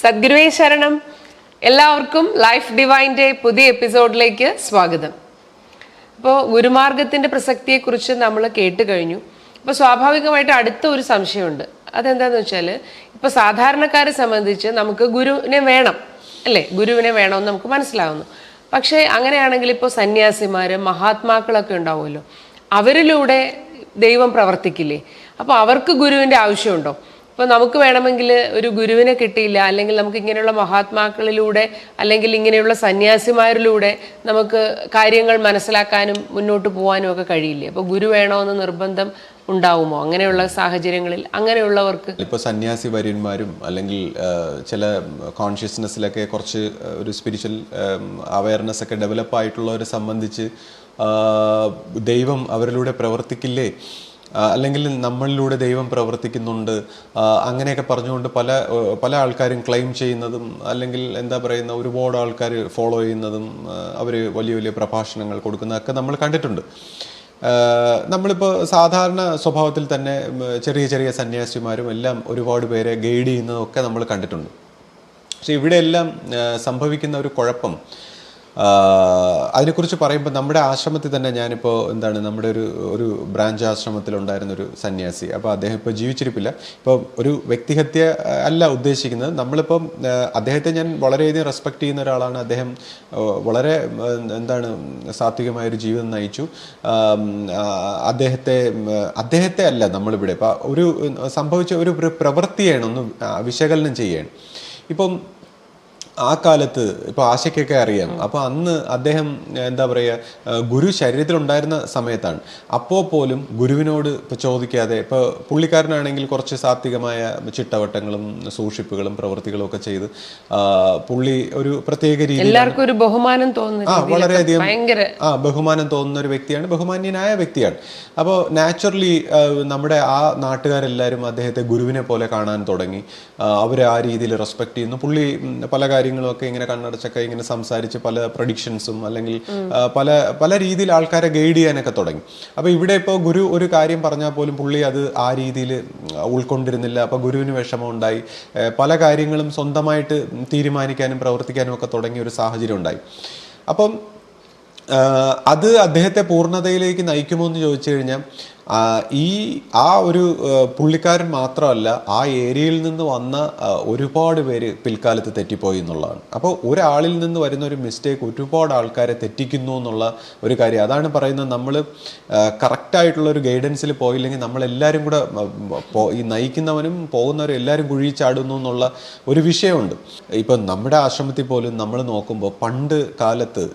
സദ്ഗുരുവേ ശരണം. എല്ലാവർക്കും ലൈഫ് ഡിവൈന്റെ പുതിയ എപ്പിസോഡിലേക്ക് സ്വാഗതം. അപ്പോൾ ഗുരുമാർഗത്തിന്റെ പ്രസക്തിയെക്കുറിച്ച് നമ്മൾ കേട്ട് കഴിഞ്ഞു. അപ്പോൾ സ്വാഭാവികമായിട്ട് അടുത്ത ഒരു സംശയമുണ്ട്. അതെന്താണെന്ന് വെച്ചാൽ ഇപ്പോൾ സാധാരണക്കാരെ സംബന്ധിച്ച് നമുക്ക് ഗുരുവിനെ വേണം അല്ലേ? ഗുരുവിനെ വേണമെന്ന് നമുക്ക് മനസ്സിലാവുന്നു. പക്ഷേ അങ്ങനെയാണെങ്കിൽ ഇപ്പോൾ സന്യാസിമാർ മഹാത്മാക്കളൊക്കെ ഉണ്ടാവുമല്ലോ. അവരിലൂടെ ദൈവം പ്രവർത്തിക്കില്ലേ? അപ്പോൾ അവർക്ക് ഗുരുവിന്റെ ആവശ്യമുണ്ടോ? ഇപ്പോൾ നമുക്ക് വേണമെങ്കിൽ ഒരു ഗുരുവിനെ കിട്ടിയില്ല അല്ലെങ്കിൽ നമുക്ക് ഇങ്ങനെയുള്ള മഹാത്മാക്കളിലൂടെ അല്ലെങ്കിൽ ഇങ്ങനെയുള്ള സന്യാസിമാരിലൂടെ നമുക്ക് കാര്യങ്ങൾ മനസ്സിലാക്കാനും മുന്നോട്ട് പോകാനും ഒക്കെ കഴിയില്ലേ? അപ്പോൾ ഗുരു വേണമെന്ന് നിർബന്ധം ഉണ്ടാവുമോ? അങ്ങനെയുള്ള സാഹചര്യങ്ങളിൽ അങ്ങനെയുള്ളവർക്ക് ഇപ്പോൾ സന്യാസി വര്യന്മാരും അല്ലെങ്കിൽ ചില കോൺഷ്യസ്നെസ്സിലൊക്കെ കുറച്ച് ഒരു സ്പിരിച്വൽ അവയർനെസ് ഒക്കെ ഡെവലപ്പ് ആയിട്ടുള്ളവരെ സംബന്ധിച്ച് ദൈവം അവരിലൂടെ പ്രവർത്തിക്കില്ലേ? അല്ലെങ്കിൽ നമ്മളിലൂടെ ദൈവം പ്രവർത്തിക്കുന്നുണ്ട്. അങ്ങനെയൊക്കെ പറഞ്ഞുകൊണ്ട് പല പല ആൾക്കാരും ക്ലെയിം ചെയ്യുന്നതും അല്ലെങ്കിൽ എന്താ പറയുന്ന ഒരുപാട് ആൾക്കാർ ഫോളോ ചെയ്യുന്നതും അവർ വലിയ വലിയ പ്രഭാഷണങ്ങൾ കൊടുക്കുന്നതൊക്കെ നമ്മൾ കണ്ടിട്ടുണ്ട്. നമ്മളിപ്പോൾ സാധാരണ സ്വഭാവത്തിൽ തന്നെ ചെറിയ ചെറിയ സന്യാസിമാരും എല്ലാം ഒരുപാട് പേരെ ഗൈഡ് ചെയ്യുന്നതൊക്കെ നമ്മൾ കണ്ടിട്ടുണ്ട്. പക്ഷെ ഇവിടെയെല്ലാം സംഭവിക്കുന്ന ഒരു കുഴപ്പം അതിനെക്കുറിച്ച് പറയുമ്പോൾ നമ്മുടെ ആശ്രമത്തിൽ തന്നെ ഞാനിപ്പോൾ എന്താണ് നമ്മുടെ ഒരു ഒരു ബ്രാഞ്ച് ആശ്രമത്തിലുണ്ടായിരുന്ന ഒരു സന്യാസി. അപ്പോൾ അദ്ദേഹം ഇപ്പോൾ ജീവിച്ചിരിപ്പില്ല. ഇപ്പോൾ ഒരു വ്യക്തിഹത്യ അല്ല ഉദ്ദേശിക്കുന്നത് നമ്മളിപ്പം അദ്ദേഹത്തെ ഞാൻ വളരെയധികം റെസ്പെക്ട് ചെയ്യുന്ന ഒരാളാണ്. അദ്ദേഹം വളരെ എന്താണ് സാത്വികമായ ഒരു ജീവിതം നയിച്ചു. അദ്ദേഹത്തെ അദ്ദേഹത്തെ അല്ല നമ്മളിവിടെ. ഇപ്പം ഒരു സംഭവിച്ച ഒരു പ്ര- പ്രവൃത്തിയാണ് ഒന്ന് വിശകലനം ചെയ്യണം ഇപ്പം ആ കാലത്ത് ഇപ്പോൾ ആശയ്ക്കൊക്കെ അറിയാം. അപ്പോൾ അന്ന് അദ്ദേഹം എന്താ പറയുക ഗുരു ശരീരത്തിലുണ്ടായിരുന്ന സമയത്താണ്. അപ്പോ പോലും ഗുരുവിനോട് ഇപ്പോൾ ചോദിക്കാതെ ഇപ്പോൾ പുള്ളിക്കാരനാണെങ്കിൽ കുറച്ച് സാത്വികമായ ചിട്ടവട്ടങ്ങളും സൂക്ഷിപ്പുകളും പ്രവൃത്തികളും ഒക്കെ ചെയ്ത് പുള്ളി ഒരു പ്രത്യേക രീതിയിൽ എല്ലാവർക്കും ഒരു ബഹുമാനം തോന്നുന്ന ആ വളരെയധികം ആ ബഹുമാനം തോന്നുന്ന ഒരു വ്യക്തിയാണ് ബഹുമാന്യനായ വ്യക്തിയാണ്. അപ്പോൾ നാച്ചുറലി നമ്മുടെ ആ നാട്ടുകാരെല്ലാവരും അദ്ദേഹത്തെ ഗുരുവിനെ പോലെ കാണാൻ തുടങ്ങി. അവർ അവരെ ആ രീതിയിൽ റെസ്പെക്ട് ചെയ്യുന്നു. പുള്ളി പല കാര്യങ്ങളും ഒക്കെ ഇങ്ങനെ കണ്ണടച്ചൊക്കെ ഇങ്ങനെ സംസാരിച്ച് പല പ്രഡിക്ഷൻസും അല്ലെങ്കിൽ പല പല രീതിയിൽ ആൾക്കാരെ ഗൈഡ് ചെയ്യാനൊക്കെ തുടങ്ങി. അപ്പോൾ ഇവിടെ ഇപ്പോൾ ഗുരു ഒരു കാര്യം പറഞ്ഞാൽ പോലും പുള്ളി അത് ആ രീതിയിൽ ഉൾക്കൊണ്ടിരുന്നില്ല. അപ്പോൾ ഗുരുവിന് വിഷമം ഉണ്ടായി പല കാര്യങ്ങളും സ്വന്തമായിട്ട് തീരുമാനിക്കാനും പ്രവർത്തിക്കാനും ഒക്കെ തുടങ്ങിയ ഒരു സാഹചര്യം ഉണ്ടായി. അപ്പം അത് അദ്ദേഹത്തെ പൂർണതയിലേക്ക് നയിക്കുമോ എന്ന് ചോദിച്ചു കഴിഞ്ഞാൽ ഈ ആ ഒരു പുള്ളിക്കാരൻ മാത്രമല്ല ആ ഏരിയയിൽ നിന്ന് വന്ന ഒരുപാട് പേര് പിൽക്കാലത്ത് തെറ്റിപ്പോയി എന്നുള്ളതാണ്. അപ്പോൾ ഒരാളിൽ നിന്ന് വരുന്ന ഒരു മിസ്റ്റേക്ക് ഒരുപാട് ആൾക്കാരെ തെറ്റിക്കുന്നു എന്നുള്ള ഒരു കാര്യം. അതാണ് പറയുന്നത് നമ്മൾ കറക്റ്റായിട്ടുള്ള ഒരു ഗൈഡൻസിൽ പോയില്ലെങ്കിൽ നമ്മളെല്ലാവരും കൂടെ ഈ നയിക്കുന്നവനും പോകുന്നവരും എല്ലാവരും കുഴി ചാടുന്നു എന്നുള്ള ഒരു വിഷയമുണ്ട്. ഇപ്പം നമ്മുടെ ആശ്രമത്തിൽ പോലും നമ്മൾ നോക്കുമ്പോൾ പണ്ട് കാലത്ത്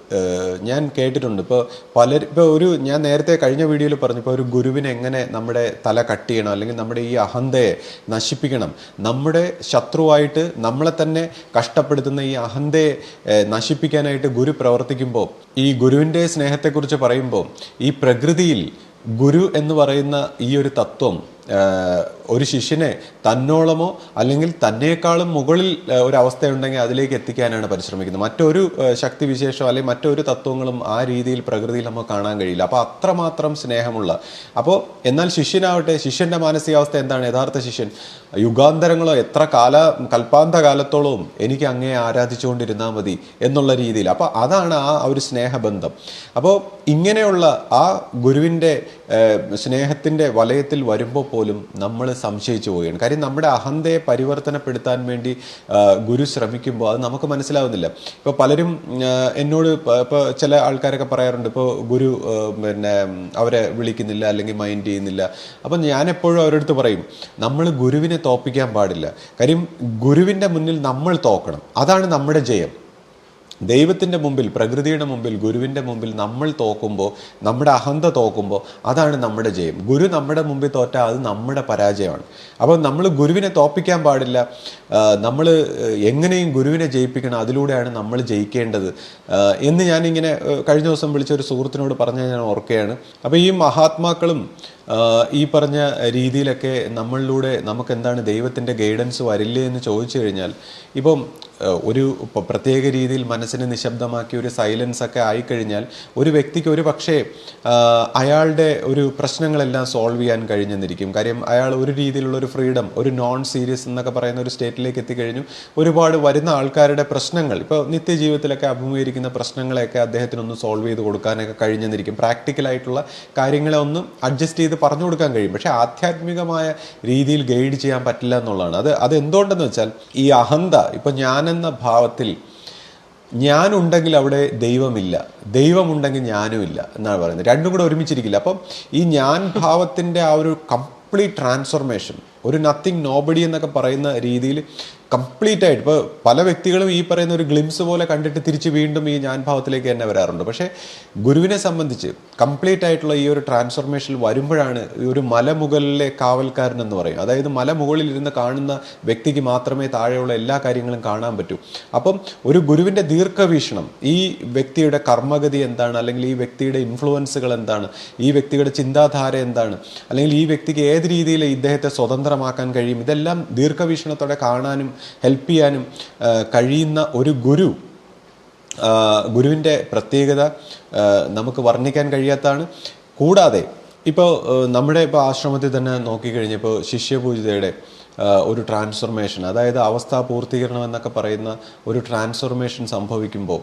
ഞാൻ കേട്ടിട്ടുണ്ട്. ഇപ്പോൾ പലർ ഇപ്പോൾ ഒരു ഞാൻ നേരത്തെ കഴിഞ്ഞ വീഡിയോയിൽ പറഞ്ഞു ഇപ്പോൾ ഒരു ഗുരുവിനെ എങ്ങനെ നമ്മുടെ തല കട്ടിയണം അല്ലെങ്കിൽ നമ്മുടെ ഈ അഹന്തയെ നശിപ്പിക്കണം നമ്മുടെ ശത്രുവായിട്ട് നമ്മളെ തന്നെ കഷ്ടപ്പെടുത്തുന്ന ഈ അഹന്തയെ നശിപ്പിക്കാനായിട്ട് ഗുരു പ്രവർത്തിക്കുമ്പോൾ ഈ ഗുരുവിന്റെ സ്നേഹത്തെക്കുറിച്ച് പറയുമ്പോൾ ഈ പ്രകൃതിയിൽ ഗുരു എന്ന് പറയുന്ന ഈ ഒരു തത്വം ഒരു ശിഷ്യനെ തന്നോളമോ അല്ലെങ്കിൽ തന്നേക്കാളും മുകളിൽ ഒരു അവസ്ഥയുണ്ടെങ്കിൽ അതിലേക്ക് എത്തിക്കാനാണ് പരിശ്രമിക്കുന്നത്. മറ്റൊരു ശക്തി വിശേഷം അല്ലെങ്കിൽ മറ്റൊരു തത്വങ്ങളും ആ രീതിയിൽ പ്രകൃതിയിൽ നമുക്ക് കാണാൻ കഴിയില്ല. അപ്പോൾ അത്രമാത്രം സ്നേഹമുള്ള അപ്പോൾ എന്നാൽ ശിഷ്യനാവട്ടെ ശിഷ്യന്റെ മാനസികാവസ്ഥ എന്താണ്? യഥാർത്ഥ ശിഷ്യൻ യുഗാന്തരങ്ങളോ എത്ര കാല കൽപ്പാന്ത കാലത്തോളവും എനിക്ക് അങ്ങേ ആരാധിച്ചുകൊണ്ടിരുന്നാൽ മതി എന്നുള്ള രീതിയിൽ. അപ്പോൾ അതാണ് ആ ഒരു സ്നേഹബന്ധം. അപ്പോൾ ഇങ്ങനെയുള്ള ആ ഗുരുവിന്റെ സ്നേഹത്തിന്റെ വലയത്തിൽ വരുമ്പോൾ പോലും നമ്മൾ സംശയിച്ചു പോവുകയാണ്. കാര്യം നമ്മുടെ അഹന്തയെ പരിവർത്തനപ്പെടുത്താൻ വേണ്ടി ഗുരു ശ്രമിക്കുമ്പോൾ അത് നമുക്ക് മനസ്സിലാവുന്നില്ല. ഇപ്പോൾ പലരും എന്നോട് ഇപ്പോൾ ചില ആൾക്കാരൊക്കെ പറയാറുണ്ട് ഇപ്പോൾ ഗുരു പിന്നെ അവരെ വിളിക്കുന്നില്ല അല്ലെങ്കിൽ മൈൻഡ് ചെയ്യുന്നില്ല. അപ്പം ഞാൻ എപ്പോഴും അവരടുത്ത് പറയും നമ്മൾ ഗുരുവിനെ തോപ്പിക്കാൻ പാടില്ല. കാര്യം ഗുരുവിന്റെ മുന്നിൽ നമ്മൾ തോക്കണം. അതാണ് നമ്മുടെ ജയം. ദൈവത്തിന്റെ മുമ്പിൽ പ്രകൃതിയുടെ മുമ്പിൽ ഗുരുവിന്റെ മുമ്പിൽ നമ്മൾ തോക്കുമ്പോൾ നമ്മുടെ അഹന്ത തോക്കുമ്പോൾ അതാണ് നമ്മുടെ ജയം. ഗുരു നമ്മുടെ മുമ്പിൽ തോറ്റാൽ അത് നമ്മുടെ പരാജയമാണ്. അപ്പോൾ നമ്മൾ ഗുരുവിനെ തോപ്പിക്കാൻ പാടില്ല. നമ്മൾ എങ്ങനെയും ഗുരുവിനെ ജയിപ്പിക്കണം. അതിലൂടെയാണ് നമ്മൾ ജയിക്കേണ്ടത്. എന്ന് ഞാനിങ്ങനെ കഴിഞ്ഞ ദിവസം വിളിച്ച ഒരു സുഹൃത്തിനോട് പറഞ്ഞ ഞാൻ ഓർക്കുകയാണ്. അപ്പോൾ ഈ മഹാത്മാക്കളും ഈ പറഞ്ഞ രീതിയിലൊക്കെ നമ്മളിലൂടെ നമുക്ക് എന്താണ് ദൈവത്തിന്റെ ഗൈഡൻസ് വരില്ലേ എന്ന് ചോദിച്ചു കഴിഞ്ഞാൽ ഇപ്പം ഒരു പ്രത്യേക രീതിയിൽ മനസ്സിനെ നിശബ്ദമാക്കി ഒരു സൈലൻസ് ഒക്കെ ആയിക്കഴിഞ്ഞാൽ ഒരു വ്യക്തിക്ക് ഒരു പക്ഷേ അയാളുടെ ഒരു പ്രശ്നങ്ങളെല്ലാം സോൾവ് ചെയ്യാൻ കഴിഞ്ഞെന്നിരിക്കും. കാര്യം അയാൾ ഒരു രീതിയിലുള്ള ഒരു ഫ്രീഡം ഒരു നോൺ സീരിയസ് എന്നൊക്കെ പറയുന്ന ഒരു സ്റ്റേറ്റിലേക്ക് എത്തിക്കഴിഞ്ഞു. ഒരുപാട് വരുന്ന ആൾക്കാരുടെ പ്രശ്നങ്ങൾ ഇപ്പോൾ നിത്യജീവിതത്തിലൊക്കെ അഭിമുഖീകരിക്കുന്ന പ്രശ്നങ്ങളെയൊക്കെ അദ്ദേഹത്തിനൊന്ന് സോൾവ് ചെയ്ത് കൊടുക്കാനൊക്കെ കഴിഞ്ഞെന്നിരിക്കും. പ്രാക്ടിക്കലായിട്ടുള്ള കാര്യങ്ങളെ ഒന്ന് അഡ്ജസ്റ്റ് ചെയ്ത് പറഞ്ഞു കൊടുക്കാൻ കഴിയും. പക്ഷേ ആധ്യാത്മികമായ രീതിയിൽ ഗൈഡ് ചെയ്യാൻ പറ്റില്ല എന്നുള്ളതാണ്. അത് അത് എന്തുകൊണ്ടെന്ന് വെച്ചാൽ ഈ അഹന്ത ഇപ്പം ഞാനെന്ന ഭാവത്തിൽ ഞാനുണ്ടെങ്കിൽ അവിടെ ദൈവമില്ല. ദൈവമുണ്ടെങ്കിൽ ഞാനുമില്ല എന്നാണ് പറയുന്നത്. രണ്ടും കൂടെ ഒരുമിച്ചിരിക്കില്ല. അപ്പം ഈ ഞാൻ ഭാവത്തിന്റെ ആ ഒരു കംപ്ലീറ്റ് ട്രാൻസ്ഫോർമേഷൻ ഒരു നത്തിങ് നോബഡി എന്നൊക്കെ പറയുന്ന രീതിയിൽ കംപ്ലീറ്റ് ആയിട്ട്. ഇപ്പോൾ പല വ്യക്തികളും ഈ പറയുന്ന ഒരു ഗ്ലിംസ് പോലെ കണ്ടിട്ട് തിരിച്ച് വീണ്ടും ഈ ഞാൻ ഭാവത്തിലേക്ക് തന്നെ വരാറുണ്ട്. പക്ഷേ ഗുരുവിനെ സംബന്ധിച്ച് കംപ്ലീറ്റ് ആയിട്ടുള്ള ഈ ഒരു ട്രാൻസ്ഫോർമേഷൻ വരുമ്പോഴാണ് ഈ ഒരു മലമുകളിലെ കാവൽക്കാരൻ എന്ന് പറയും അതായത് മലമുകളിൽ ഇരുന്ന് കാണുന്ന വ്യക്തിക്ക് മാത്രമേ താഴെയുള്ള എല്ലാ കാര്യങ്ങളും കാണാൻ പറ്റൂ. അപ്പം ഒരു ഗുരുവിന്റെ ദീർഘവീക്ഷണം ഈ വ്യക്തിയുടെ കർമ്മഗതി എന്താണ്? അല്ലെങ്കിൽ ഈ വ്യക്തിയുടെ ഇൻഫ്ലുവൻസുകൾ എന്താണ്? ഈ വ്യക്തിയുടെ ചിന്താധാര എന്താണ്? അല്ലെങ്കിൽ ഈ വ്യക്തിക്ക് ഏത് രീതിയിൽ ഇദ്ദേഹത്തെ സ്വതന്ത്രമാക്കാൻ കഴിയും? ഇതെല്ലാം ദീർഘവീക്ഷണത്തോടെ കാണാനും ഹെൽപ്പ് ചെയ്യാനും കഴിയുന്ന ഒരു ഗുരു ഗുരുവിന്റെ പ്രത്യേകത നമുക്ക് വർണിക്കാൻ കഴിയാത്തതാണ്. കൂടാതെ ഇപ്പോൾ നമ്മുടെ ഇപ്പോൾ ആശ്രമത്തിൽ തന്നെ നോക്കിക്കഴിഞ്ഞപ്പോൾ ശിഷ്യപൂജിതയുടെ ഒരു ട്രാൻസ്ഫോർമേഷൻ അതായത് അവസ്ഥാ പൂർത്തീകരണം എന്നൊക്കെ പറയുന്ന ഒരു ട്രാൻസ്ഫോർമേഷൻ സംഭവിക്കുമ്പോൾ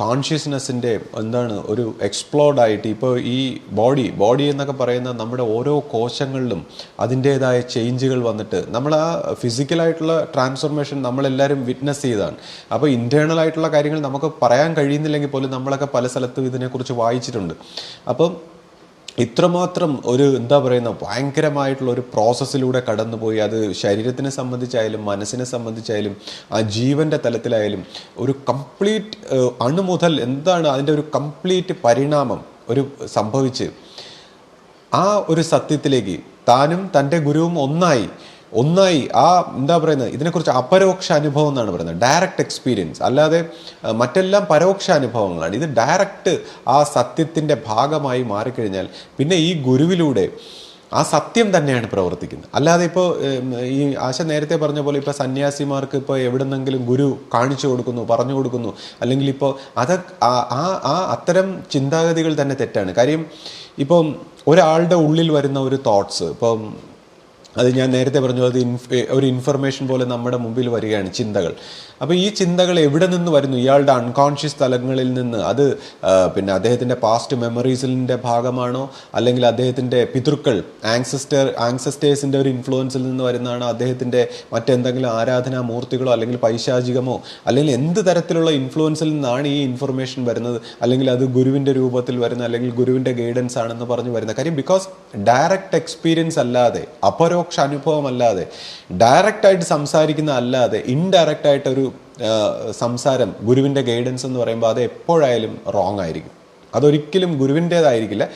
കോൺഷ്യസ്നെസ്സിന്റെ എന്താണ് ഒരു എക്സ്പ്ലോർഡ് ആയിട്ട് ഇപ്പോൾ ഈ ബോഡി ബോഡി എന്നൊക്കെ പറയുന്ന നമ്മുടെ ഓരോ കോശങ്ങളിലും അതിന്റേതായ ചേഞ്ചുകൾ വന്നിട്ട് നമ്മൾ ആ ഫിസിക്കലായിട്ടുള്ള ട്രാൻസ്ഫോർമേഷൻ നമ്മളെല്ലാവരും വിറ്റ്നസ് ചെയ്താണ്. അപ്പോൾ ഇന്റേർണൽ ആയിട്ടുള്ള കാര്യങ്ങൾ നമുക്ക് പറയാൻ കഴിയുന്നില്ലെങ്കിൽ പോലും നമ്മളൊക്കെ പല സ്ഥലത്തും ഇതിനെക്കുറിച്ച് വായിച്ചിട്ടുണ്ട്. അപ്പം ഇത്രമാത്രം ഒരു എന്താ പറയുന്ന ഭയങ്കരമായിട്ടുള്ള ഒരു പ്രോസസ്സിലൂടെ കടന്നുപോയി. അത് ശരീരത്തിനെ സംബന്ധിച്ചായാലും മനസ്സിനെ സംബന്ധിച്ചായാലും ആ ജീവന്റെ തലത്തിലായാലും ഒരു കംപ്ലീറ്റ് അണു മുതൽ എന്താണ് അതിന്റെ ഒരു കംപ്ലീറ്റ് പരിണാമം ഒരു സംഭവിച്ച് ആ ഒരു സത്യത്തിലേക്ക് താനും തന്റെ ഗുരുവും ഒന്നായി ഒന്നായി ആ എന്താ പറയുന്നത് ഇതിനെക്കുറിച്ച് അപരോക്ഷ അനുഭവം എന്നാണ് പറയുന്നത്. ഡയറക്റ്റ് എക്സ്പീരിയൻസ് അല്ലാതെ മറ്റെല്ലാം പരോക്ഷ അനുഭവങ്ങളാണ്. ഇത് ഡയറക്റ്റ് ആ സത്യത്തിന്റെ ഭാഗമായി മാറിക്കഴിഞ്ഞാൽ പിന്നെ ഈ ഗുരുവിലൂടെ ആ സത്യം തന്നെയാണ് പ്രവർത്തിക്കുന്നത്. അല്ലാതെ ഇപ്പോൾ ഈ ആശ നേരത്തെ പറഞ്ഞ പോലെ ഇപ്പോൾ സന്യാസിമാർക്ക് ഇപ്പോൾ എവിടെന്നെങ്കിലും ഗുരു കാണിച്ചു കൊടുക്കുന്നു പറഞ്ഞു കൊടുക്കുന്നു. അല്ലെങ്കിൽ ഇപ്പോൾ അത് ആ- ആ അത്തരം ചിന്താഗതികൾ തന്നെ തെറ്റാണ്. കാര്യം ഇപ്പം ഒരാളുടെ ഉള്ളിൽ വരുന്ന ഒരു തോട്ട്സ് ഇപ്പം അത് ഞാൻ നേരത്തെ പറഞ്ഞു അത് ഒരു ഇൻഫർമേഷൻ പോലെ നമ്മുടെ മുമ്പിൽ വരികയാണ് ചിന്തകൾ. അപ്പോൾ ഈ ചിന്തകൾ എവിടെ നിന്ന് വരുന്നു? ഇയാളുടെ അൺകോൺഷ്യസ് തലങ്ങളിൽ നിന്ന്. അത് പിന്നെ അദ്ദേഹത്തിന്റെ പാസ്റ്റ് മെമ്മറീസിന്റെ ഭാഗമാണോ? അല്ലെങ്കിൽ അദ്ദേഹത്തിന്റെ പിതൃക്കൾ ആങ്സസ്റ്റർ ആങ്സസ്റ്റേഴ്സിന്റെ ഒരു ഇൻഫ്ലുവൻസിൽ നിന്ന് വരുന്നതാണോ? അദ്ദേഹത്തിന്റെ മറ്റെന്തെങ്കിലും ആരാധനാ മൂർത്തികളോ അല്ലെങ്കിൽ പൈശാചികമോ? അല്ലെങ്കിൽ എന്ത് തരത്തിലുള്ള ഇൻഫ്ലുവൻസിൽ നിന്നാണ് ഈ ഇൻഫർമേഷൻ വരുന്നത്? അല്ലെങ്കിൽ അത് ഗുരുവിന്റെ രൂപത്തിൽ വരുന്ന അല്ലെങ്കിൽ ഗുരുവിന്റെ ഗൈഡൻസ് ആണെന്ന് പറഞ്ഞു വരുന്ന കാര്യം? ബിക്കോസ് ഡയറക്റ്റ് എക്സ്പീരിയൻസ് അല്ലാതെ അപരോക്ഷ അനുഭവം അല്ലാതെ ഡയറക്റ്റായിട്ട് സംസാരിക്കുന്ന അല്ലാതെ ഇൻഡയറക്റ്റ് ആയിട്ട് ഒരു സംസാരം ഗുരുവിന്റെ ഗൈഡൻസ് എന്ന് പറയുമ്പോൾ അത് എപ്പോഴായാലും റോങ് ആയിരിക്കും. അതൊരിക്കലും ഗുരുവിന്റേതായിരിക്കില്ല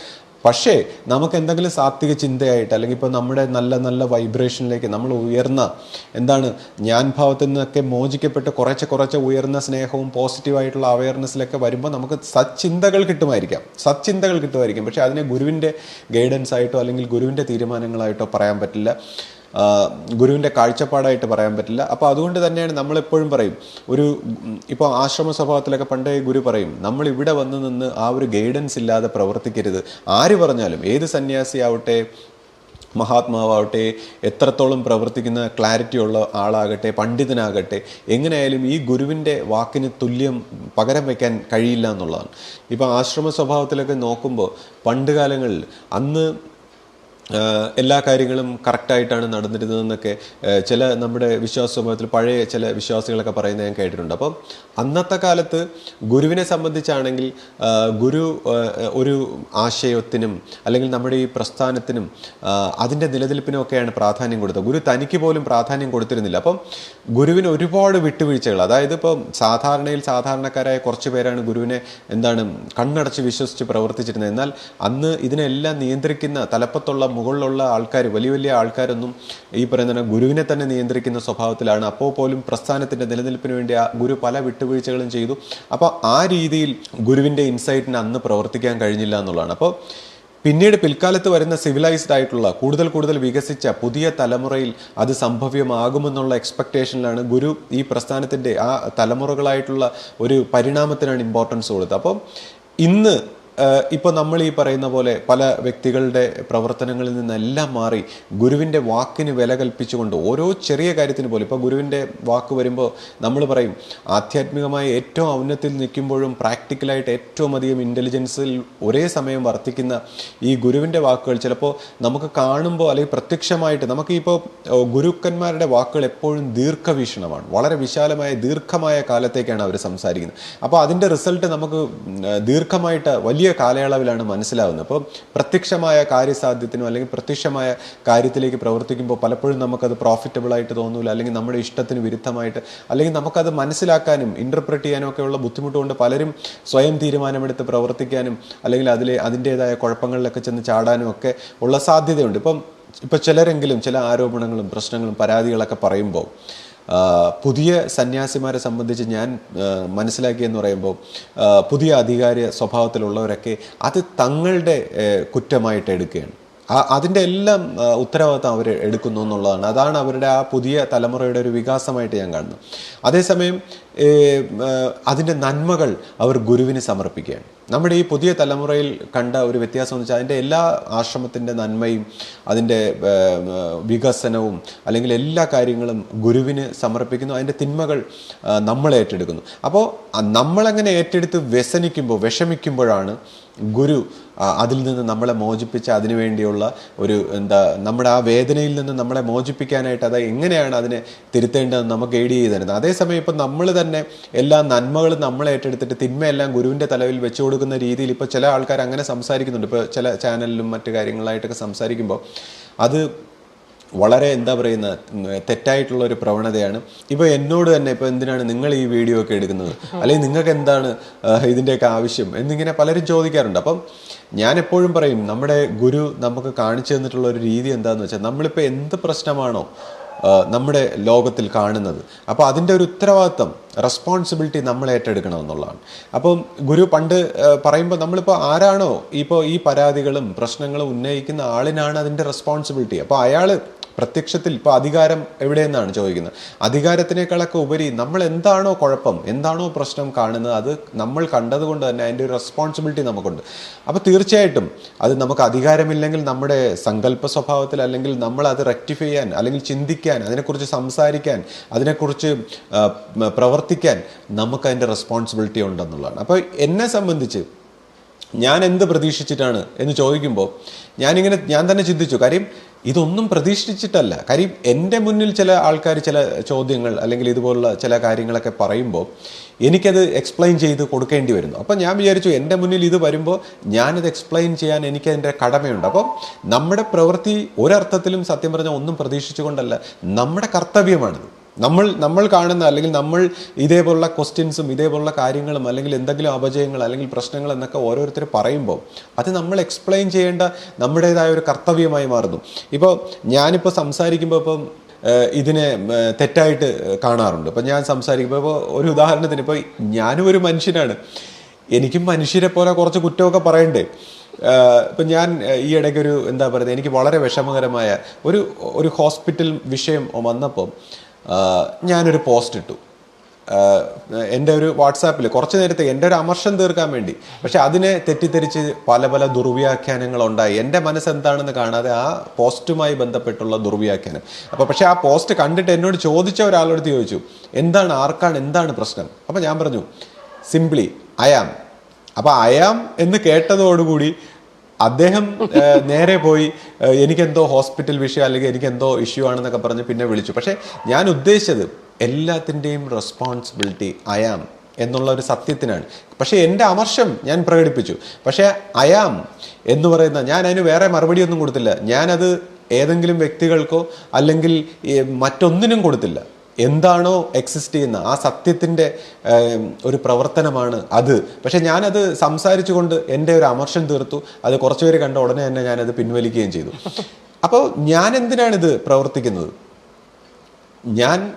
പക്ഷേ നമുക്ക് എന്തെങ്കിലും സാത്വിക ചിന്തയായിട്ട് അല്ലെങ്കിൽ ഇപ്പോൾ നമ്മുടെ നല്ല നല്ല വൈബ്രേഷനിലേക്ക് നമ്മൾ ഉയർന്ന എന്താണ് ഞാൻ ഭാവത്തിൽ നിന്നൊക്കെ മോചിക്കപ്പെട്ട് കുറച്ച് കുറച്ച് ഉയർന്ന സ്നേഹവും പോസിറ്റീവായിട്ടുള്ള അവയർനെസ്സിലൊക്കെ വരുമ്പോൾ നമുക്ക് സച്ചിന്തകൾ കിട്ടുമായിരിക്കാം. സച്ചിന്തകൾ കിട്ടുമായിരിക്കും. പക്ഷേ അതിനെ ഗുരുവിന്റെ ഗൈഡൻസ് ആയിട്ടോ അല്ലെങ്കിൽ ഗുരുവിന്റെ തീരുമാനങ്ങളായിട്ടോ പറയാൻ പറ്റില്ല. ഗുരുവിന്റെ കാഴ്ചപ്പാടായിട്ട് പറയാൻ പറ്റില്ല. അപ്പോൾ അതുകൊണ്ട് തന്നെയാണ് നമ്മളെപ്പോഴും പറയും ഒരു ഇപ്പോൾ ആശ്രമ സ്വഭാവത്തിലൊക്കെ പണ്ടേ ഗുരു പറയും നമ്മൾ ഇവിടെ വന്ന് നിന്ന് ആ ഒരു ഗൈഡൻസ് ഇല്ലാതെ പ്രവർത്തിക്കരുത്. ആര് പറഞ്ഞാലും ഏത് സന്യാസിയാവട്ടെ മഹാത്മാവാവട്ടെ എത്രത്തോളം പ്രവർത്തിക്കുന്ന ക്ലാരിറ്റി ഉള്ള ആളാകട്ടെ പണ്ഡിതനാകട്ടെ എങ്ങനെയായാലും ഈ ഗുരുവിന്റെ വാക്കിന് തുല്യം പകരം വയ്ക്കാൻ കഴിയില്ല എന്നുള്ളതാണ്. ഇപ്പോൾ ആശ്രമ സ്വഭാവത്തിലൊക്കെ നോക്കുമ്പോൾ പണ്ട് കാലങ്ങളിൽ അന്ന് എല്ലാ കാര്യങ്ങളും കറക്റ്റായിട്ടാണ് നടന്നിരുന്നതെന്നൊക്കെ ചില നമ്മുടെ വിശ്വാസ സമൂഹത്തിൽ പഴയ ചില വിശ്വാസികളൊക്കെ പറയുന്നത് ഞാൻ കേട്ടിട്ടുണ്ട്. അപ്പം അന്നത്തെ കാലത്ത് ഗുരുവിനെ സംബന്ധിച്ചാണെങ്കിൽ ഗുരു ഒരു ആശയത്തിനും അല്ലെങ്കിൽ നമ്മുടെ ഈ പ്രസ്ഥാനത്തിനും അതിന്റെ നിലനിൽപ്പിനും ഒക്കെയാണ് പ്രാധാന്യം കൊടുത്തത്. ഗുരു തനിക്ക് പോലും പ്രാധാന്യം കൊടുത്തിരുന്നില്ല. അപ്പം ഗുരുവിന് ഒരുപാട് വിട്ടുവീഴ്ചകൾ അതായത് ഇപ്പം സാധാരണയിൽ സാധാരണക്കാരായ കുറച്ച് പേരാണ് ഗുരുവിനെ എന്താണ് കണ്ണടച്ച് വിശ്വസിച്ച് പ്രവർത്തിച്ചിരുന്നത്. എന്നാൽ അന്ന് ഇതിനെല്ലാം നിയന്ത്രിക്കുന്ന തലപ്പത്തുള്ള മുകളിലുള്ള ആൾക്കാർ വലിയ വലിയ ആൾക്കാരൊന്നും ഈ പറയുന്ന ഗുരുവിനെ തന്നെ നിയന്ത്രിക്കുന്ന സ്വഭാവത്തിലാണ്. അപ്പോൾ പോലും പ്രസ്ഥാനത്തിന്റെ നിലനിൽപ്പിന് വേണ്ടി ആ ഗുരു പല വിട്ടുവീഴ്ചകളും ചെയ്തു. അപ്പോൾ ആ രീതിയിൽ ഗുരുവിന്റെ ഇൻസൈറ്റിന് അന്ന് പ്രവർത്തിക്കാൻ കഴിഞ്ഞില്ല എന്നുള്ളതാണ്. അപ്പോൾ പിന്നീട് പിൽക്കാലത്ത് വരുന്ന സിവിലൈസ്ഡ് ആയിട്ടുള്ള കൂടുതൽ കൂടുതൽ വികസിച്ച പുതിയ തലമുറയിൽ അത് സംഭവ്യമാകുമെന്നുള്ള എക്സ്പെക്റ്റേഷനിലാണ് ഗുരു ഈ പ്രസ്ഥാനത്തിന്റെ ആ തലമുറകളായിട്ടുള്ള ഒരു പരിണാമത്തിനാണ് ഇമ്പോർട്ടൻസ് കൊടുത്തത്. അപ്പം ഇന്ന് ഇപ്പോൾ നമ്മൾ ഈ പറയുന്ന പോലെ പല വ്യക്തികളുടെ പ്രവർത്തനങ്ങളിൽ നിന്നെല്ലാം മാറി ഗുരുവിന്റെ വാക്കിന് വില കൽപ്പിച്ചുകൊണ്ട് ഓരോ ചെറിയ കാര്യത്തിന് പോലും ഇപ്പോൾ ഗുരുവിന്റെ വാക്ക് വരുമ്പോൾ നമ്മൾ പറയും ആധ്യാത്മികമായി ഏറ്റവും ഔന്നത്തിൽ നിൽക്കുമ്പോഴും പ്രാക്ടിക്കലായിട്ട് ഏറ്റവും അധികം ഇന്റലിജൻസിൽ ഒരേ സമയം വർത്തിക്കുന്ന ഈ ഗുരുവിന്റെ വാക്കുകൾ ചിലപ്പോൾ നമുക്ക് കാണുമ്പോൾ അല്ലെങ്കിൽ പ്രത്യക്ഷമായിട്ട് നമുക്ക് ഇപ്പോൾ ഗുരുക്കന്മാരുടെ വാക്കുകൾ എപ്പോഴും ദീർഘവീക്ഷണമാണ്. വളരെ വിശാലമായ ദീർഘമായ കാലത്തേക്കാണ് അവർ സംസാരിക്കുന്നത്. അപ്പോൾ അതിന്റെ റിസൾട്ട് നമുക്ക് ദീർഘമായിട്ട് വലിയ കാലയളവിലാണ് മനസ്സിലാവുന്നത്. അപ്പോൾ പ്രത്യക്ഷമായ കാര്യസാധ്യത്തിനോ അല്ലെങ്കിൽ പ്രത്യക്ഷമായ കാര്യത്തിലേക്ക് പ്രവർത്തിക്കുമ്പോൾ പലപ്പോഴും നമുക്കത് പ്രോഫിറ്റബിളായിട്ട് തോന്നൂല അല്ലെങ്കിൽ നമ്മുടെ ഇഷ്ടത്തിന് വിരുദ്ധമായിട്ട് അല്ലെങ്കിൽ നമുക്കത് മനസ്സിലാക്കാനും ഇന്റർപ്രറ്റ് ചെയ്യാനും ഒക്കെയുള്ള ബുദ്ധിമുട്ട് കൊണ്ട് പലരും സ്വയം തീരുമാനമെടുത്ത് പ്രവർത്തിക്കാനും അല്ലെങ്കിൽ അതിലെ അതിന്റേതായ കുഴപ്പങ്ങളിലൊക്കെ ചെന്ന് ചാടാനും ഒക്കെ ഉള്ള സാധ്യതയുണ്ട്. ഇപ്പം ഇപ്പം ചിലരെങ്കിലും ചില ആരോപണങ്ങളും പ്രശ്നങ്ങളും പരാതികളൊക്കെ പറയുമ്പോൾ പുതിയ സന്യാസിമാരെ സംബന്ധിച്ച് ഞാൻ മനസ്സിലാക്കിയെന്ന് പറയുമ്പോൾ പുതിയ അധികാര സ്വഭാവത്തിലുള്ളവരൊക്കെ അത് തങ്ങളുടെ കുറ്റമായിട്ട് എടുക്കുകയാണ്. അതിന്റെ എല്ലാം ഉത്തരവാദിത്തം അവർ എടുക്കുന്നു എന്നുള്ളതാണ്. അതാണ് അവരുടെ ആ പുതിയ തലമുറയുടെ ഒരു വികാസമായിട്ട് ഞാൻ കാണുന്നത്. അതേസമയം അതിന്റെ നന്മകൾ അവർ ഗുരുവിന് സമർപ്പിക്കുകയാണ്. നമ്മുടെ ഈ പുതിയ തലമുറയിൽ കണ്ട ഒരു വ്യത്യാസം എന്ന് വെച്ചാൽ അതിന്റെ എല്ലാ ആശ്രമത്തിന്റെ നന്മയും അതിന്റെ വികസനവും അല്ലെങ്കിൽ എല്ലാ കാര്യങ്ങളും ഗുരുവിന് സമർപ്പിക്കുന്നു. അതിന്റെ തിന്മകൾ നമ്മൾ ഏറ്റെടുക്കുന്നു. അപ്പോൾ നമ്മളങ്ങനെ ഏറ്റെടുത്ത് വ്യസനിക്കുമ്പോൾ വിഷമിക്കുമ്പോഴാണ് ഗുരു അതിൽ നിന്ന് നമ്മളെ മോചിപ്പിച്ച് അതിനുവേണ്ടിയുള്ള ഒരു എന്താ നമ്മുടെ ആ വേദനയിൽ നിന്ന് നമ്മളെ മോചിപ്പിക്കാനായിട്ട് അത് എങ്ങനെയാണ് അതിനെ തിരുത്തേണ്ടതെന്ന് നമുക്ക് ഗൈഡ് ചെയ്ത് തരുന്നത് അതേസമയം ഇപ്പം നമ്മൾ തന്നെ എല്ലാ നന്മകളും നമ്മൾ ഏറ്റെടുത്തിട്ട് തിന്മയെല്ലാം ഗുരുവിന്റെ തലവിൽ വെച്ചു കൊടുക്കുന്ന രീതിയിൽ ഇപ്പോൾ ചില ആൾക്കാർ അങ്ങനെ സംസാരിക്കുന്നുണ്ട്. ഇപ്പോൾ ചില ചാനലിലും മറ്റു കാര്യങ്ങളായിട്ടൊക്കെ സംസാരിക്കുമ്പോൾ അത് വളരെ എന്താ പറയുന്ന തെറ്റായിട്ടുള്ള ഒരു പ്രവണതയാണ്. ഇപ്പൊ എന്നോട് തന്നെ ഇപ്പൊ എന്തിനാണ് നിങ്ങൾ ഈ വീഡിയോ ഒക്കെ എടുക്കുന്നത്? അല്ലെങ്കിൽ നിങ്ങൾക്ക് എന്താണ് ഇതിന്റെയൊക്കെ ആവശ്യം? എന്നിങ്ങനെ പലരും ചോദിക്കാറുണ്ട്. അപ്പം ഞാൻ എപ്പോഴും പറയും നമ്മുടെ ഗുരു നമുക്ക് കാണിച്ചു തന്നിട്ടുള്ള ഒരു രീതി എന്താണെന്ന് വെച്ചാൽ നമ്മളിപ്പോൾ എന്ത് പ്രശ്നമാണോ നമ്മുടെ ലോകത്തിൽ കാണുന്നത് അപ്പോൾ അതിന്റെ ഒരു ഉത്തരവാദിത്തം റെസ്പോൺസിബിലിറ്റി നമ്മൾ ഏറ്റെടുക്കണം എന്നുള്ളതാണ് അപ്പം ഗുരു പണ്ട് പറയുമ്പോൾ നമ്മളിപ്പോൾ ആരാണോ ഇപ്പോൾ ഈ പരാതികളും പ്രശ്നങ്ങളും ഉന്നയിക്കുന്ന ആളിനാണ് അതിന്റെ റെസ്പോൺസിബിലിറ്റി അപ്പോൾ അയാൾ പ്രത്യക്ഷത്തിൽ ഇപ്പോൾ അധികാരം എവിടെയെന്നാണ് ചോദിക്കുന്നത്? അധികാരത്തിനേക്കാളൊക്കെ ഉപരി നമ്മൾ എന്താണോ കുഴപ്പം എന്താണോ പ്രശ്നം കാണുന്നത് അത് നമ്മൾ കണ്ടതുകൊണ്ട് തന്നെ അതിന്റെ ഒരു റെസ്പോൺസിബിലിറ്റി നമുക്കുണ്ട്. അപ്പോൾ തീർച്ചയായിട്ടും അത് നമുക്ക് അധികാരമില്ലെങ്കിൽ നമ്മുടെ സങ്കല്പ സ്വഭാവത്തിൽ അല്ലെങ്കിൽ നമ്മൾ അത് റെക്ടിഫൈ ചെയ്യാൻ അല്ലെങ്കിൽ ചിന്തിക്കാൻ അതിനെക്കുറിച്ച് സംസാരിക്കാൻ അതിനെക്കുറിച്ച് പ്രവർത്തിക്കാൻ നമുക്ക് അതിന്റെ റെസ്പോൺസിബിലിറ്റി ഉണ്ടെന്നുള്ളതാണ്. അപ്പോൾ എന്നെ സംബന്ധിച്ച് ഞാൻ എന്ത് പ്രതീക്ഷിച്ചിട്ടാണ് എന്ന് ചോദിക്കുമ്പോൾ ഞാനിങ്ങനെ ഞാൻ തന്നെ ചിന്തിച്ചു. കാര്യം ഇതൊന്നും പ്രതീക്ഷിച്ചിട്ടല്ല. കാര്യം എന്റെ മുന്നിൽ ചില ആൾക്കാർ ചില ചോദ്യങ്ങൾ അല്ലെങ്കിൽ ഇതുപോലുള്ള ചില കാര്യങ്ങളൊക്കെ പറയുമ്പോൾ എനിക്കത് എക്സ്പ്ലെയിൻ ചെയ്ത് കൊടുക്കേണ്ടി വരുന്നു. അപ്പം ഞാൻ വിചാരിച്ചു എന്റെ മുന്നിൽ ഇത് വരുമ്പോൾ ഞാനത് എക്സ്പ്ലെയിൻ ചെയ്യാൻ എനിക്ക് അതിന്റെ കടമയുണ്ട്. അപ്പം നമ്മുടെ പ്രവൃത്തി ഒരർത്ഥത്തിലും സത്യം പറഞ്ഞാൽ ഒന്നും പ്രതീക്ഷിച്ചുകൊണ്ടല്ല. നമ്മുടെ കർത്തവ്യമാണിത്. നമ്മൾ നമ്മൾ കാണുന്ന അല്ലെങ്കിൽ നമ്മൾ ഇതേപോലുള്ള ക്വസ്റ്റ്യൻസും ഇതേപോലുള്ള കാര്യങ്ങളും അല്ലെങ്കിൽ എന്തെങ്കിലും അപജയങ്ങൾ അല്ലെങ്കിൽ പ്രശ്നങ്ങൾ എന്നൊക്കെ ഓരോരുത്തർ പറയുമ്പോൾ അത് നമ്മൾ എക്സ്പ്ലെയിൻ ചെയ്യേണ്ട നമ്മുടേതായ ഒരു കർത്തവ്യമായി മാറുന്നു. ഇപ്പോൾ ഞാനിപ്പോൾ സംസാരിക്കുമ്പോൾ ഇപ്പം ഇതിനെ തെറ്റായിട്ട് കാണാറുണ്ട്. ഇപ്പം ഞാൻ സംസാരിക്കുമ്പോൾ ഇപ്പോൾ ഒരു ഉദാഹരണത്തിന് ഇപ്പോൾ ഞാനും ഒരു മനുഷ്യനാണ്. എനിക്കും മനുഷ്യരെ പോലെ കുറച്ച് കുറ്റമൊക്കെ പറയണ്ടേ. ഇപ്പം ഞാൻ ഈ ഇടയ്ക്ക് ഒരു എന്താ പറയുക എനിക്ക് വളരെ വിഷമകരമായ ഒരു ഒരു ഹോസ്പിറ്റൽ വിഷയം വന്നപ്പോൾ ആഹ് ഞാനൊരു പോസ്റ്റ് ഇട്ടു. എന്റെ ഒരു വാട്സാപ്പിൽ കുറച്ച് നേരത്തെ എന്റെ ഒരു അമർഷം തീർക്കാൻ വേണ്ടി. പക്ഷെ അതിനെ തെറ്റിദ്ധരിച്ച് പല പല ദുർവ്യാഖ്യാനങ്ങളുണ്ടായി. എന്റെ മനസ്സ് എന്താണെന്ന് കാണാതെ ആ പോസ്റ്റുമായി ബന്ധപ്പെട്ടുള്ള ദുർവ്യാഖ്യാനം. അപ്പോൾ പക്ഷേ ആ പോസ്റ്റ് കണ്ടിട്ട് എന്നോട് ചോദിച്ച ഒരാളോട് ചോദിച്ചു എന്താണ് ആർക്കാണ് എന്താണ് പ്രശ്നം? അപ്പോൾ ഞാൻ പറഞ്ഞു സിംപ്ലി അയാം അപ്പോൾ അയാം എന്ന് കേട്ടതോടുകൂടി അദ്ദേഹം നേരെ പോയി എനിക്കെന്തോ ഹോസ്പിറ്റൽ വിഷയം അല്ലെങ്കിൽ എനിക്കെന്തോ ഇഷ്യൂ ആണെന്നൊക്കെ പറഞ്ഞ് പിന്നെ വിളിച്ചു. പക്ഷേ ഞാൻ ഉദ്ദേശിച്ചത് എല്ലാത്തിന്റെയും റെസ്പോൺസിബിലിറ്റി അയാം എന്നുള്ള ഒരു സത്യത്തിനാണ്. പക്ഷേ എന്റെ അമർഷം ഞാൻ പ്രകടിപ്പിച്ചു. പക്ഷേ അയാം എന്ന് പറയുന്ന ഞാൻ അതിന് വേറെ മറുപടി ഒന്നും കൊടുത്തില്ല. ഞാനത് ഏതെങ്കിലും വ്യക്തികൾക്കോ അല്ലെങ്കിൽ മറ്റൊന്നിനും കൊടുത്തില്ല. എന്താണോ എക്സിസ്റ്റ് ചെയ്യുന്ന ആ സത്യത്തിന്റെ ഒരു പ്രവർത്തനമാണ് അത്. പക്ഷേ ഞാനത് സംസാരിച്ചുകൊണ്ട് എന്റെ ഒരു അമർഷം തീർത്തു. അത് കുറച്ച് പേര് കണ്ട ഉടനെ തന്നെ ഞാനത് പിൻവലിക്കുകയും ചെയ്തു. അപ്പോൾ ഞാൻ എന്തിനാണിത് പ്രവർത്തിക്കുന്നത്? ഞാൻ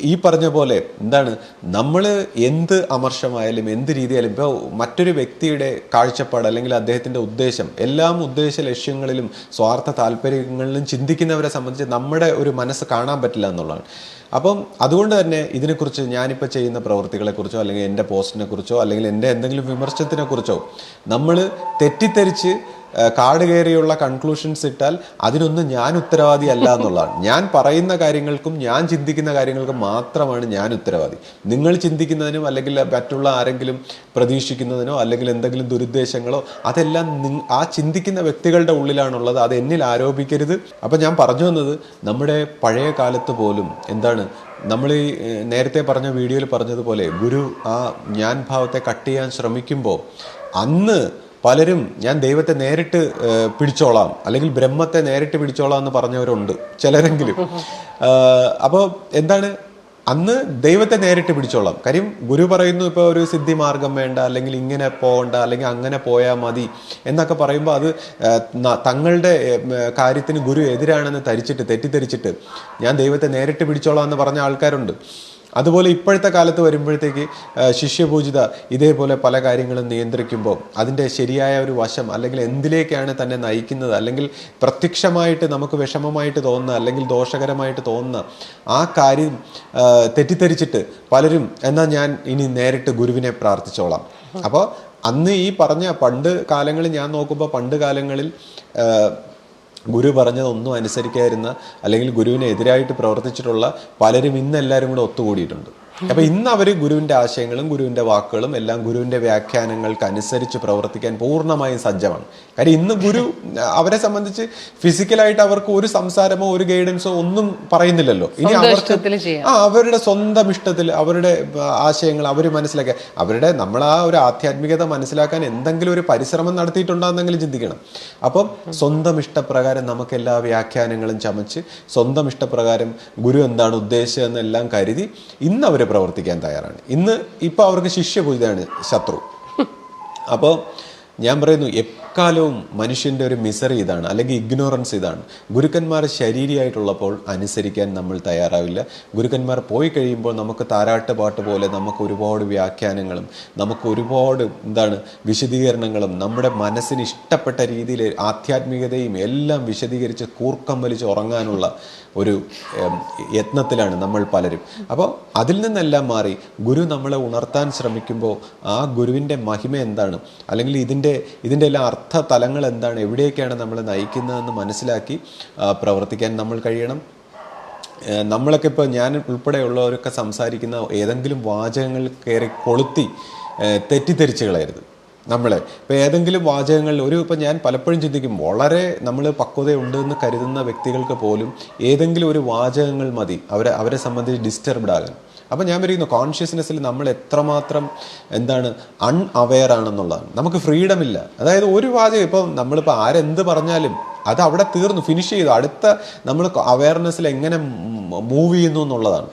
ഈ പറഞ്ഞ പോലെ എന്താണ് നമ്മൾ എന്ത് അമർഷമായാലും എന്ത് രീതിയായാലും ഇപ്പോൾ മറ്റൊരു വ്യക്തിയുടെ കാഴ്ചപ്പാട് അല്ലെങ്കിൽ അദ്ദേഹത്തിന്റെ ഉദ്ദേശം എല്ലാം ഉദ്ദേശ ലക്ഷ്യങ്ങളിലും സ്വാർത്ഥ താല്പര്യങ്ങളിലും ചിന്തിക്കുന്നവരെ സംബന്ധിച്ച് നമ്മുടെ ഒരു മനസ്സ് കാണാൻ പറ്റില്ല എന്നുള്ളതാണ്. അപ്പം അതുകൊണ്ട് തന്നെ ഇതിനെക്കുറിച്ച് ഞാനിപ്പോൾ ചെയ്യുന്ന പ്രവൃത്തികളെക്കുറിച്ചോ അല്ലെങ്കിൽ എന്റെ പോസ്റ്റിനെക്കുറിച്ചോ അല്ലെങ്കിൽ എന്റെ എന്തെങ്കിലും വിമർശനത്തിനെക്കുറിച്ചോ നമ്മൾ തെറ്റിദ്ധരിച്ച് കാട് കയറിയുള്ള കൺക്ലൂഷൻസ് ഇട്ടാൽ അതിനൊന്നും ഞാൻ ഉത്തരവാദി അല്ല എന്നുള്ളതാണ്. ഞാൻ പറയുന്ന കാര്യങ്ങൾക്കും ഞാൻ ചിന്തിക്കുന്ന കാര്യങ്ങൾക്കും മാത്രമാണ് ഞാൻ ഉത്തരവാദി. നിങ്ങൾ ചിന്തിക്കുന്നതിനും അല്ലെങ്കിൽ മറ്റുള്ള ആരെങ്കിലും പ്രതീക്ഷിക്കുന്നതിനോ അല്ലെങ്കിൽ എന്തെങ്കിലും ദുരുദ്ദേശങ്ങളോ അതെല്ലാം ആ ചിന്തിക്കുന്ന വ്യക്തികളുടെ ഉള്ളിലാണുള്ളത്. അത് എന്നിൽ ആരോപിക്കരുത്. അപ്പം ഞാൻ പറഞ്ഞു വന്നത് നമ്മുടെ പഴയ കാലത്ത് പോലും എന്താണ് നമ്മൾ ഈ നേരത്തെ പറഞ്ഞ വീഡിയോയിൽ പറഞ്ഞതുപോലെ ഗുരു ആ ഞാൻ ഭാവത്തെ കട്ട് ചെയ്യാൻ ശ്രമിക്കുമ്പോൾ അന്ന് പലരും ഞാൻ ദൈവത്തെ നേരിട്ട് പിടിച്ചോളാം അല്ലെങ്കിൽ ബ്രഹ്മത്തെ നേരിട്ട് പിടിച്ചോളാം എന്ന് പറഞ്ഞവരുണ്ട് ചിലരെങ്കിലും. അപ്പോൾ എന്താണ്? അന്ന് ദൈവത്തെ നേരിട്ട് പിടിച്ചോളാം. കാര്യം ഗുരു പറയുന്നു ഇപ്പോൾ ഒരു സിദ്ധി മാർഗം വേണ്ട അല്ലെങ്കിൽ ഇങ്ങനെ പോകണ്ട അല്ലെങ്കിൽ അങ്ങനെ പോയാൽ മതി എന്നൊക്കെ പറയുമ്പോൾ അത് തങ്ങളുടെ കാര്യത്തിന് ഗുരു എതിരാണെന്ന് തരിച്ചിട്ട് തെറ്റിദ്ധരിച്ചിട്ട് ഞാൻ ദൈവത്തെ നേരിട്ട് പിടിച്ചോളാം എന്ന് പറഞ്ഞ ആൾക്കാരുണ്ട്. അതുപോലെ ഇപ്പോഴത്തെ കാലത്ത് വരുമ്പോഴത്തേക്ക് ശിഷ്യപൂജിത ഇതേപോലെ പല കാര്യങ്ങളും നിയന്ത്രിക്കുമ്പോൾ അതിന്റെ ശരിയായ ഒരു വശം അല്ലെങ്കിൽ എന്തിലേക്കാണ് തന്നെ നയിക്കുന്നത് അല്ലെങ്കിൽ പ്രത്യക്ഷമായിട്ട് നമുക്ക് വിഷമമായിട്ട് തോന്നുന്ന അല്ലെങ്കിൽ ദോഷകരമായിട്ട് തോന്നുന്ന ആ കാര്യം തെറ്റിദ്ധരിച്ചിട്ട് പലരും എന്നാൽ ഞാൻ ഇനി നേരിട്ട് ഗുരുവിനെ പ്രാർത്ഥിച്ചോളാം. അപ്പോൾ അന്ന് ഈ പറഞ്ഞ പണ്ട് കാലങ്ങളിൽ ഞാൻ നോക്കുമ്പോൾ പണ്ട് കാലങ്ങളിൽ ഗുരു പറഞ്ഞതൊന്നും അനുസരിക്കാതിരുന്ന അല്ലെങ്കിൽ ഗുരുവിനെതിരായിട്ട് പ്രവർത്തിച്ചിട്ടുള്ള പലരും ഇന്ന് എല്ലാവരും കൂടെ ഒത്തുകൂടിയിട്ടുണ്ട്. അപ്പൊ ഇന്ന് അവർ ഗുരുവിന്റെ ആശയങ്ങളും ഗുരുവിന്റെ വാക്കുകളും എല്ലാം ഗുരുവിന്റെ വ്യാഖ്യാനങ്ങൾക്ക് അനുസരിച്ച് പ്രവർത്തിക്കാൻ പൂർണമായും സജ്ജമാണ്. കാര്യം ഇന്ന് ഗുരു അവരെ സംബന്ധിച്ച് ഫിസിക്കലായിട്ട് അവർക്ക് ഒരു സംസാരമോ ഒരു ഗൈഡൻസോ ഒന്നും പറയുന്നില്ലല്ലോ. ഇനി അവർക്ക് ആ അവരുടെ സ്വന്തം ഇഷ്ടത്തിൽ അവരുടെ ആശയങ്ങൾ അവർ മനസ്സിലാക്കുക അവരുടെ നമ്മൾ ആ ഒരു ആധ്യാത്മികത മനസ്സിലാക്കാൻ എന്തെങ്കിലും ഒരു പരിശ്രമം നടത്തിയിട്ടുണ്ടാകുന്നെങ്കിലും ചിന്തിക്കണം. അപ്പം സ്വന്തം ഇഷ്ടപ്രകാരം നമുക്ക് എല്ലാ വ്യാഖ്യാനങ്ങളും ചമച്ച് സ്വന്തം ഇഷ്ടപ്രകാരം ഗുരു എന്താണ് ഉദ്ദേശിച്ചത് എന്നെല്ലാം കരുതി ഇന്ന് അവർ പ്രവർത്തിക്കാൻ തയ്യാറാണ്. ഇന്ന് ഇപ്പൊ അവർക്ക് ശിഷ്യപൂജയാണ് ശത്രു. അപ്പോൾ ഞാൻ പറയുന്നു എക്കാലവും മനുഷ്യന്റെ ഒരു മിസറി ഇതാണ് അല്ലെങ്കിൽ ഇഗ്നോറൻസ് ഇതാണ്. ഗുരുക്കന്മാർ ശരീരമായിട്ടുള്ളപ്പോൾ അനുസരിക്കാൻ നമ്മൾ തയ്യാറാവില്ല. ഗുരുക്കന്മാർ പോയി കഴിയുമ്പോൾ നമുക്ക് താരാട്ട് പാട്ട് പോലെ നമുക്ക് ഒരുപാട് വ്യാഖ്യാനങ്ങളും നമുക്ക് ഒരുപാട് എന്താണ് വിശദീകരണങ്ങളും നമ്മുടെ മനസ്സിന് ഇഷ്ടപ്പെട്ട രീതിയിൽ ആധ്യാത്മികതയും എല്ലാം വിശദീകരിച്ച് കൂർക്കം വലിച്ച് ഉറങ്ങാനുള്ള ഒരു യത്നത്തിലാണ് നമ്മൾ പലരും. അപ്പോൾ അതിൽ നിന്നെല്ലാം മാറി ഗുരു നമ്മളെ ഉണർത്താൻ ശ്രമിക്കുമ്പോൾ ആ ഗുരുവിന്റെ മഹിമ എന്താണ്? അല്ലെങ്കിൽ ഇതിന്റെ ഇതിന്റെ എല്ലാം അർത്ഥ തലങ്ങൾ എന്താണ്? എവിടെയൊക്കെയാണ് നമ്മൾ നയിക്കുന്നതെന്ന് മനസ്സിലാക്കി പ്രവർത്തിക്കാൻ നമ്മൾ കഴിയണം. നമ്മളൊക്കെ ഇപ്പോൾ ഞാൻ ഉൾപ്പെടെയുള്ളവരൊക്കെ സംസാരിക്കുന്ന ഏതെങ്കിലും വാചകങ്ങൾ കയറി കൊളുത്തി തെറ്റിദ്ധരിച്ചു കളയരുത്. നമ്മൾ ഇപ്പോൾ ഏതെങ്കിലും വാചകങ്ങളിൽ ഒരു ഇപ്പം ഞാൻ പലപ്പോഴും ചിന്തിക്കും വളരെ നമ്മൾ പക്വതയുണ്ട് എന്ന് കരുതുന്ന വ്യക്തികൾക്ക് പോലും ഏതെങ്കിലും ഒരു വാചകങ്ങൾ മതി അവരെ അവരെ സംബന്ധിച്ച് ഡിസ്റ്റർബ്ഡ് ആകാൻ. അപ്പം ഞാൻ പറയുന്നു കോൺഷ്യസ്നെസ്സിൽ നമ്മൾ എത്രമാത്രം എന്താണ് അൺഅവെയർ ആണെന്നുള്ളതാണ്. നമുക്ക് ഫ്രീഡം ഇല്ല. അതായത് ഒരു വാചകം ഇപ്പം നമ്മളിപ്പോൾ ആരെന്ത് പറഞ്ഞാലും അത് അവിടെ തീർന്നു ഫിനിഷ് ചെയ്തു. അടുത്ത നമ്മൾ അവയർനെസ്സിൽ എങ്ങനെ മൂവ് ചെയ്യുന്നു എന്നുള്ളതാണ്.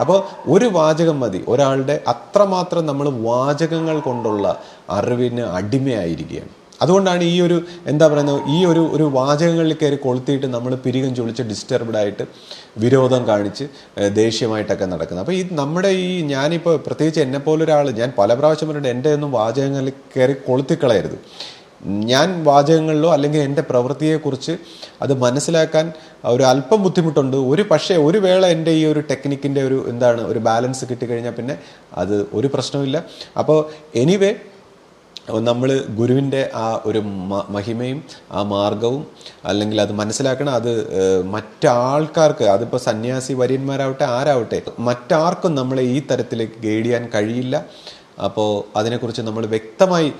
അപ്പോൾ ഒരു വാചകം മതി. ഒരാളുടെ അത്രമാത്രം നമ്മൾ വാചകങ്ങൾ കൊണ്ടുള്ള അറിവിന് അടിമയായിരിക്കുകയാണ്. അതുകൊണ്ടാണ് ഈ ഒരു എന്താ പറയുന്നത് ഈ ഒരു ഒരു വാചകങ്ങളിൽ കയറി കൊളുത്തിയിട്ട് നമ്മൾ പിരികം ചൊളിച്ച് ഡിസ്റ്റർബ്ഡ് ആയിട്ട് വിരോധം കാണിച്ച് ദേഷ്യമായിട്ടൊക്കെ നടക്കുന്നത്. അപ്പോൾ ഈ നമ്മുടെ ഈ ഞാനിപ്പോൾ പ്രത്യേകിച്ച് എന്നെ പോലൊരാൾ ഞാൻ പല പ്രാവശ്യം പറഞ്ഞിട്ട് എന്റെ ഒന്നും വാചകങ്ങളിൽ കയറി കൊളുത്തിക്കളയരുത്. ഞാൻ വാചകങ്ങളിലോ അല്ലെങ്കിൽ എന്റെ പ്രവൃത്തിയെക്കുറിച്ച് അത് മനസ്സിലാക്കാൻ ഒരു അല്പം ബുദ്ധിമുട്ടുണ്ട്. ഒരു പക്ഷേ ഒരു വേള എന്റെ ഈ ഒരു ടെക്നിക്കിന്റെ ഒരു എന്താണ് ഒരു ബാലൻസ് കിട്ടിക്കഴിഞ്ഞാൽ പിന്നെ അത് ഒരു പ്രശ്നവുമില്ല. അപ്പോൾ എനിവേ നമ്മൾ ഗുരുവിന്റെ ആ ഒരു മഹിമയും ആ മാർഗവും അല്ലെങ്കിൽ അത് മനസ്സിലാക്കണം അത് മറ്റാൾക്കാർക്ക് അതിപ്പോൾ സന്യാസി വര്യന്മാരാവട്ടെ ആരാവട്ടെ മറ്റാർക്കും നമ്മളെ ഈ തരത്തിലേക്ക് ഗൈഡ് ചെയ്യാൻ കഴിയില്ല. അപ്പോൾ അതിനെക്കുറിച്ച് നമ്മൾ വ്യക്തമായി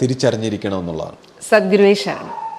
തിരിച്ചറിഞ്ഞിരിക്കണം എന്നുള്ളതാണ് സദ്ഗുരുവേശാണ്